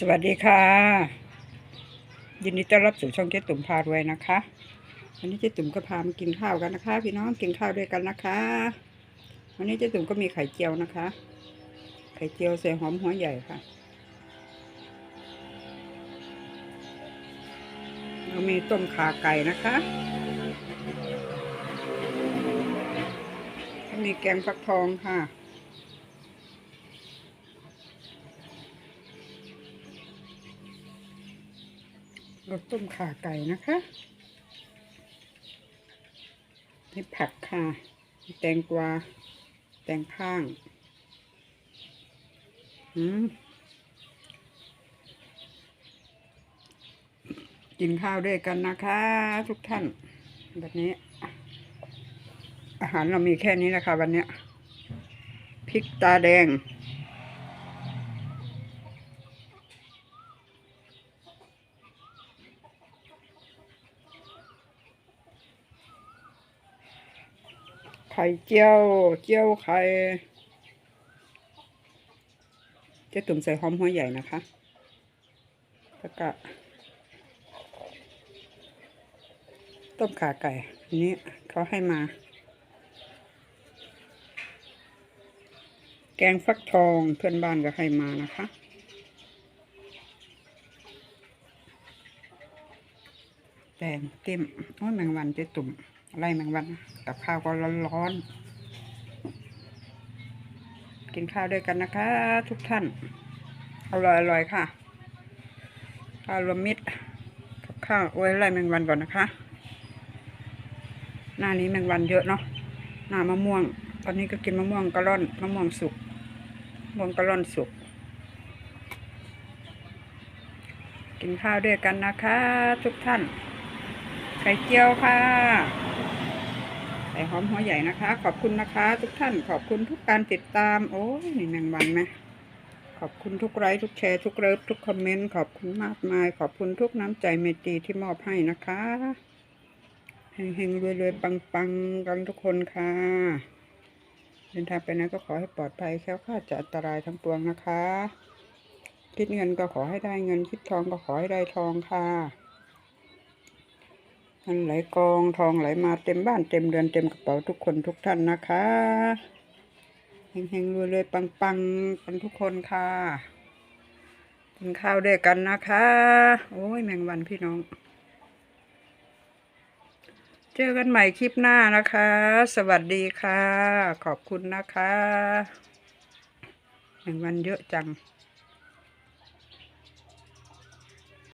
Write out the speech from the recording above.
สวัสดีค่ะ ยินดีต้อนรับสู่ช่องเจ๊ตุ่มพารวยนะคะวันนี้เจ๊ตุ่มก็พามากินข้าวกันนะคะ พี่น้องกินข้าวด้วยกันนะคะ วันนี้เจ๊ตุ่มก็มีไข่เจียวนะคะ ไข่เจียวใส่หอมหัวใหญ่ค่ะเรามีต้มขาไก่นะคะมีแกงฟักทองค่ะ ราต้มข่าไก่นะคะนี่ผักค่ะมีแตงกวา แตงข้างอืมกินข้าวด้วยกันนะคะ ทุกท่าน แบบนี้ อาหารเรามีแค่นี้นะคะวันนี้พริกตาแดง ไข่เจียว เจียวไข่เจะตุ่มใส่หอมหัวใหญ่นะคะแล้วก็ต้มขาไก่ อันนี้เขาให้มา แกงฟักทองเพื่อนบ้านก็ให้มานะคะ แตงเต็มโอ้ยแมงวันเจ๊ตุ่ม ไล่แมงวันนะกับข้าวก็ร้อนๆกินข้าวด้วยกันนะคะ ทุกท่านอร่อยๆค่ะข้าวรวมมิตรกับข้าวโอ้ยไล่แมงวันก่อนนะคะ หน้านี้แมงวันเยอะเนาะหน้ามะม่วง ตอนนี้ก็กินมะม่วงกระล่อนมะม่วงสุกมะม่วงกระล่อนสุกกินข้าวด้วยกันนะคะ ทุกท่าน ไข่เจียวค่ะ ส่หอมหัวใหญ่นะคะ ขอบคุณนะคะ ทุกท่านขอบคุณทุกการติดตาม โอ้ยนี่แมงวันไหมขอบคุณทุกไลค์ทุกแชร์ทุกเลิฟทุกคอมเมนต์ขอบคุณมากมาย ขอบคุณทุกน้ำใจเมตตีที่มอบให้นะคะเฮงๆรวยๆปังๆกันทุกคนค่ะเดินทางไปไหนก็ขอให้ปลอดภัยแคล้วคลาดจากอันตรายทั้งปวงนะคะ คิดเงินก็ขอให้ได้เงินคิดทองก็ขอให้ได้ทองค่ะ เงินไหลกองทองไหลมาเต็มบ้านเต็มเรือนเต็มกระเป๋าทุกคนทุกท่านนะคะเฮงๆรวยๆปังๆกันทุกคนค่ะกินข้าวด้วยกันนะคะ โอ้ยแมงวันพี่น้อง เจอกันใหม่คลิปหน้านะคะ สวัสดีค่ะ ขอบคุณนะคะ แมงวันเยอะจัง